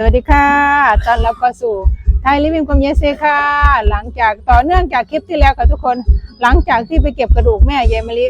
สวัสดีค่ะตอนรับเข้าสู่ไทยลิวิงกรมเยเซค่ะ หลังจากต่อเนื่องจากคลิปที่แล้วค่ะทุกคน หลังจากที่ไปเก็บกระดูกแม่ยายมะลิ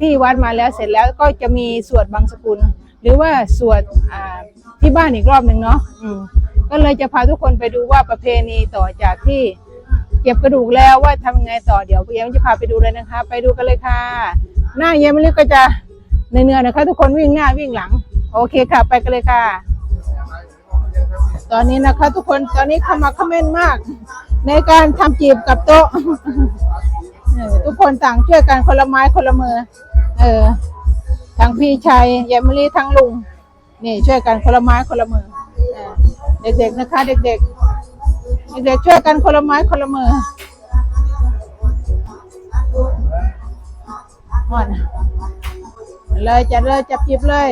ที่วัดมาแล้วเสร็จแล้วก็จะมีสวดบางสกุล หรือว่าสวดที่บ้านอีกรอบหนึ่งเนาะก็เลยจะพาทุกคนไปดูว่าประเพณีต่อจากที่เก็บกระดูกแล้วว่าทำยังไงต่อเดี๋ยวพี่เอ็มจะพาไปดูเลยนะคะ ไปดูกันเลยค่ะ หน้าเยมะลิก็จะเนื้อๆนะคะ ทุกคนวิ่งหน้าวิ่งหลัง โอเคค่ะ ไปกันเลยค่ะ ตอนนี้นะคะ ทุกคนตอนนี้เข้ามาคอมเมนต์มาก ในการทำจีบกับโต๊ะทุกคนต่างช่วยกันคนละไม้คนละมือ เออทั้งพี่ชัยยายมะลิทั้งลุง นี่ช่วยกันคนละไม้คนละมือเด็กๆนะคะ เด็กๆเด็กๆช่วยกันคนละไม้คนละมือหมดเลยจัดเลยจับจีบเลย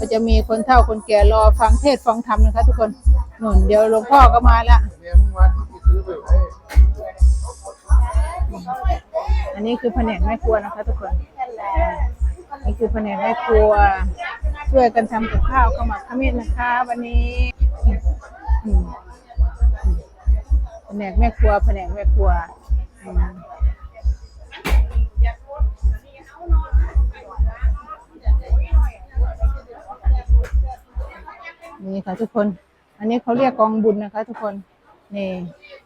ก็จะมีคนเฒ่าคนแก่รอฟังเทศฟังธรรมนะคะ ทุกคนหนุนเดี๋ยวหลวงพ่อก็มาละเนี่ยมึงวันที่ซื้อไปไว้อันนี้คือแผนกแม่ครัวนะคะ ทุกคนนี่คือแผนกแม่ครัว ช่วยกันทำกับข้าวข้าวมักข้าวเม็ดนะคะ วันนี้แผนกแม่ครัวแผนกแม่ครัว นี่ค่ะทุกคน อันนี้เขาเรียกกองบุญนะคะ ทุกคนนี่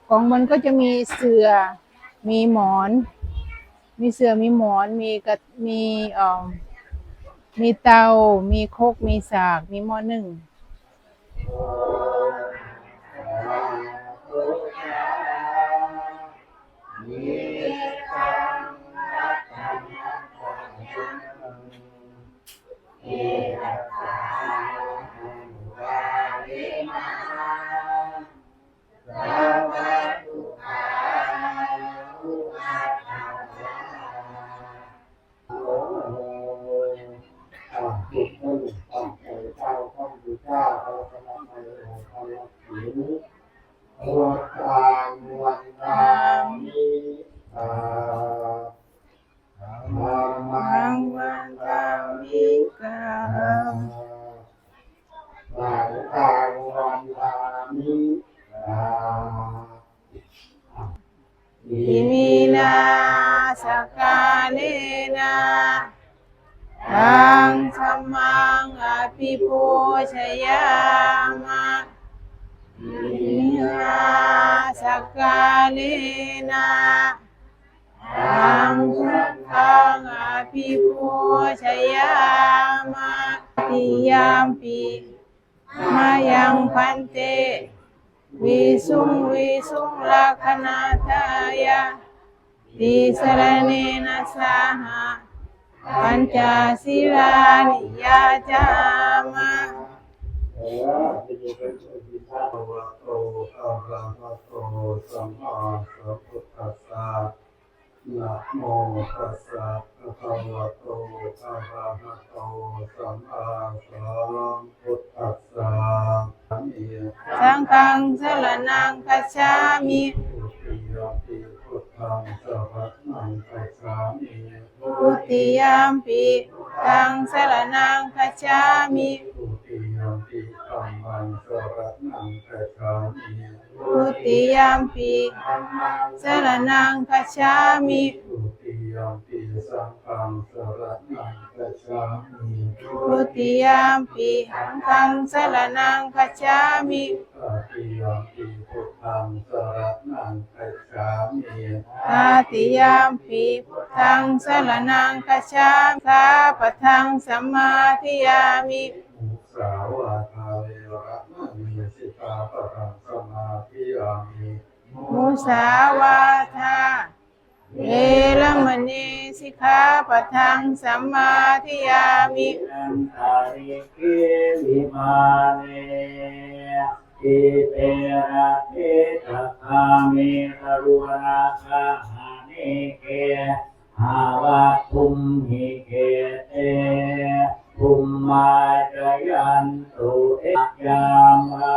กองบุญก็จะมีเสือมีหมอน มีเสือมีหมอนมีกระมีเอ่อมีเตา มีโคกมีสาก มีหม้อนึ่งจุ ชยามะอิมินาสกาเลนะทังสัมมังอภิปูชยามะติยามปิมายังพันเต วิสุงวิสุงลักขณาทายะติสรเนนะสหะปัญจศีลานิยาจามะ เออที่นี่เป็นอิทาโตโตอะระหะโตสัมมาสัมพุทธัสสะนะโมตัสสะภะคะวะโตอะระหะโตสัมมาสัมพุทธัสสะสังฆังสรนังคัจฉามิทุติยมปิพุทธังสรณังคัจฉามิทุติยามปิตังสรนังคัจฉามิทุติยมปิ ธัมมังสรณังคัจฉามิทุติยามปิสรนังคัจฉามิทุติยมปิสังฆังสรณังคัจฉามิทุติยมปิสังฆังสรนังคัจฉามิตติยมปิพุทธังสรณังคัจฉามิตาติยามปีพุทธังสรนังคัจฉามิสาปะทังสัมมาทิยามิสาว มุสาวาทาเวรมณีสิกขาปะทังสัมมาทิยามินันทาริกิวิมาเนอิเตระเอตคามิกรุณาคาหานิเกหาวะทุมหิเกเตภุมมาจยันตุเอยามะ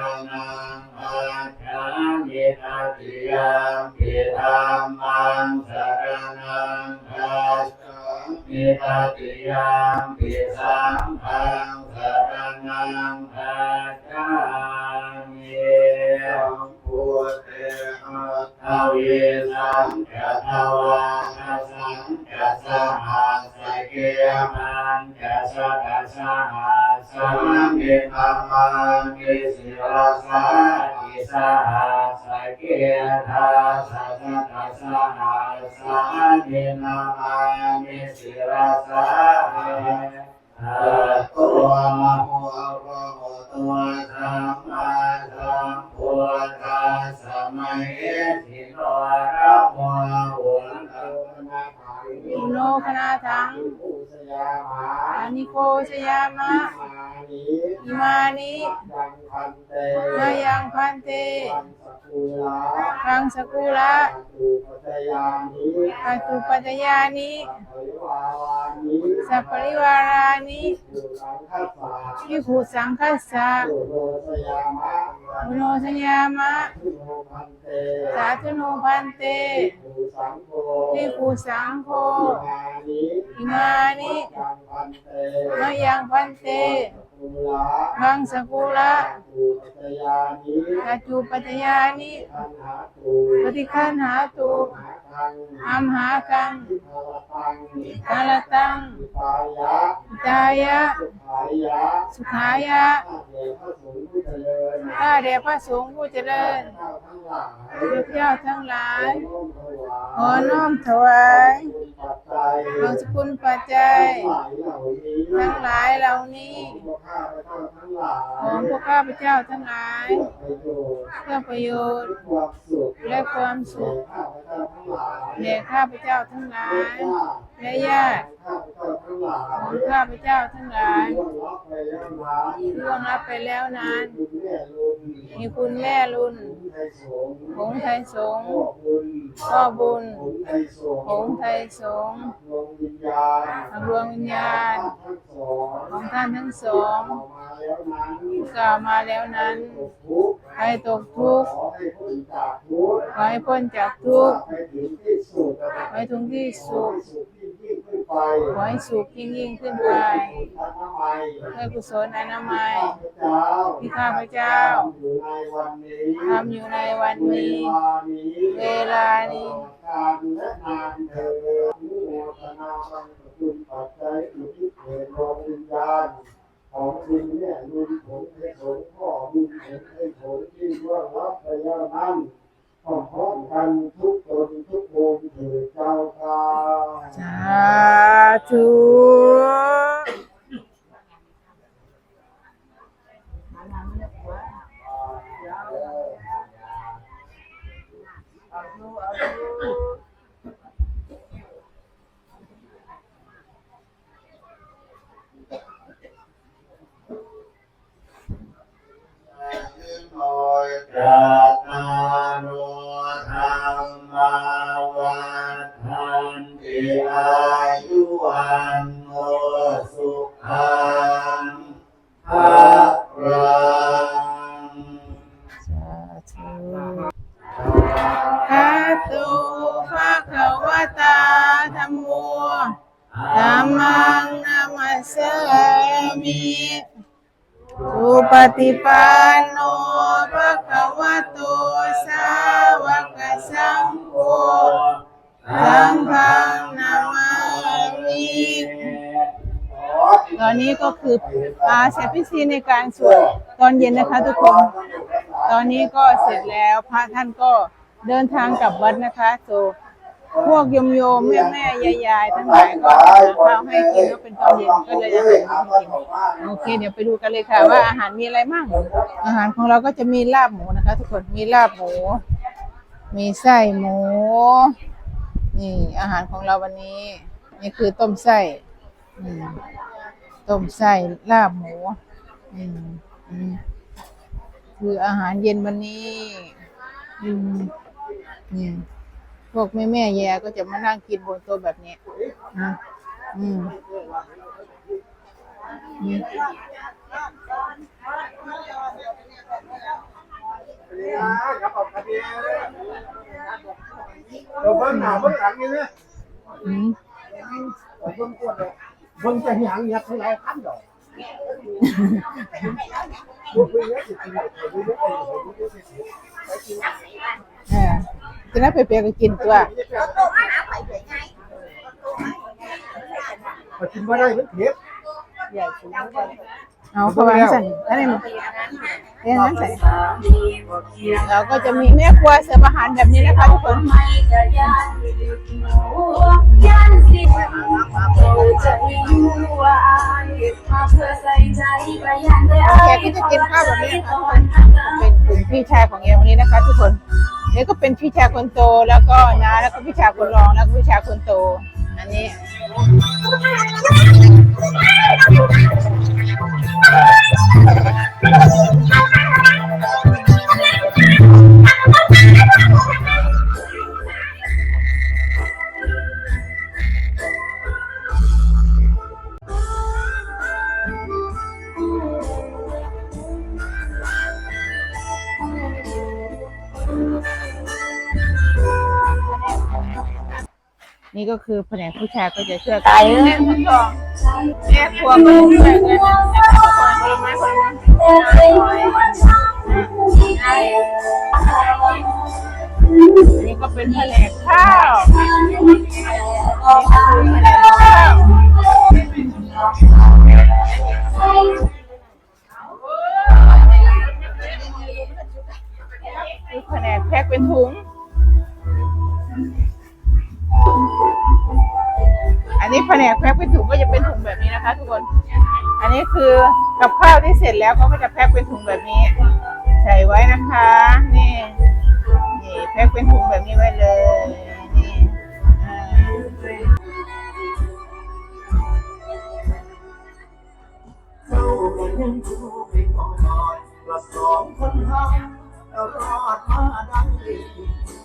มิตติยามปิธัมมังสรนังคัจฉามิตติยามปิสังฆังสรนังคัจฉามิสัมพุทเตหัตทวีสังกทวานาสังกสหัสเกียมันกสกสหัสมิธรรมังกิสิรสากิสหั สเกียทาสัสกสหัสมินามามิสิรสาตัวมโหระโหตัวสัมมาสัมพุทธัสสะมัยสิโนระโมอุลตนาภังอุโนคณาถังอานิโคชยามะมาอิมานิยังพันเตนายังพันเต กุลาทังสกุละตุปัจจยานิปัจจุปัจจยานิปริวาวานิสัพปริวารานิอยู่หลังคัสสะวิภูสังคัสสะอุโรสยามะอุโนชยามะทุโนพันเตสาธุโนพันเตภูสังโฆวิภูสังโฆมานิอิมานิยังพันเตนายังพันเต กุลาทังสกุละตุปัจจยานิปัจจุปัจจยานิทันหาตุปฏิคันหาตุหาทังอัมหากังทิภาวตังกาลตังทิปายะอุตายะ สุขายะ สุขายะข้าเดชพระสงฆ์ผู้เจริญข้าแด่พระสงฆ์ผู้เจริญข้าทั้งหลายเจ้าทั้งหลายขอน้อมถวายขอน้อมถวายปัจจัยบางสกุลปัจจัย ทั้งหลายเหล่านี้ทั้งหลายเหล่านี้ของพวกข้าพเจ้าทั้งหลายของพวกข้าพเจ้าทั้งหลายเพื่อประโยชน์เพื่อประโยชน์ และความสุขและความสุขแก่ข้าพเจ้าทั้งหลายแด่ข้าพเจ้าทั้งหลายและญาติของข้าพเจ้าทั้งหลายของข้าพเจ้าทั้งหลายล่วงลับไปแล้วนั้นล่วงรับไปแล้วนั้นมีคุณแม่ลุนมีคุณแม่รุนผงไทยสงฆ์ผงไทยสงฆ์พ่อบุญพ่อบุญผงไทยสงฆ์ผงไทยสงฆ์ดวงวิญญาณทางดวงวิญญาณทั้งสองของท่านทั้งสองออกมาแล้วนั้นกล่าวมาแล้วนั้นใครตกทุกข์ขอให้พ้นจากทุกข์ขอให้ถึงที่สุดไปถึงที่สุดสุดที่ยิ่งขึ้นไปขอให้สุขยิ่งยิ่งขึ้นไปทางไมัยด้วยกุศลอนามัยข้าพเจ้าที่ข้าพเจ้าทำอยู่ในวันนี้ลานี้เวลานี้ ทนาบังคุณปัจจัยอุทิศเหตุรวงวิญญาณของคุณเนี่ยลุญผลให้ผลพ่อบุญผลให้ผลที่ร่วงรับไปแล้วนั้นพร้อมกันทุกตนทุกภูมิเถิดเจ้าค่ะสาธุ โนสุขังภะรังสาธุข้าตุภะคะวะตาธัมโมธัมมังนามัสสามิสุปฏิปัน อนนี้ก็คืออาเสร็จพิธีในการสวดตอนเย็นนะคะทุกคน ตอนนี้ก็เสร็จแล้วพระท่านก็เดินทางกลับวัดนะคะโซพวกโยมโยมแม่แม่ยายยายทั้งหลายก็หาข้าวให้กินก็เป็นตอนเย็นก็เลยอาหารให้กินโอเค เดี๋ยวไปดูกันเลยค่ะ ว่าอาหารมีอะไรมั่งอาหารของเราก็จะมีลาบหมูนะคะ ทุกคนมีลาบหมู มีไส้หมู นี่อาหารของเราวันนี้ นี่คือต้มไส้อืม ต้มไส้ลาบหมูอืมอืมคืออาหารเย็นวันนี้อืมนี่พวกแม่แม่แย่ก็จะมานั่งกินบนโต๊ะแบบนี้นะอืมนี่เราเบิ่งหนาเบิ่งหลังนี่นะอืมเบิ่งกวดเลย เบิ่งจะหยังเนี่ยทั้งหลายพันดอกบ่เพิ่นเนี่ยสิกินได้บ่ได้กินบ่ได้กินเออจะน่าไปเปียกก็กินตัวก็กินบ่ได้มันเผ็ดเอาเข้ามาสั่นอันนี้เรียนนั้นใส่เราก็จะมีแม่ครัวเสิร์ฟอาหารแบบนี้นะคะทุกคน แกก็จะกินข้าวแบบนี้นะคะเป็นกลุ่มพี่ชายของเอวันนี้นะคะ ทุกคนนี่ก็เป็นพี่ชายคนโตแล้วก็นะแล้วก็พี่ชายคนรองแล้วก็พี่ชายคนโต อันนี้ นี่ก็คือแผนกผู้ชายก็จะช่วยกันแม่คนรองแม่ครัวก็ช่วยกันผลไม้ผลไม้อันนี้ก็เป็นแผนกข้าว นะคะทุกคน อันนี้คือกับข้าวที่เสร็จแล้วเขาก็จะแพ็คเป็นถุงแบบนี้ ใส่ไว้นะคะ นี่นี่แพ็คเป็นถุงแบบนี้ไว้เลยนี่เราสองคนทำารอดมาได้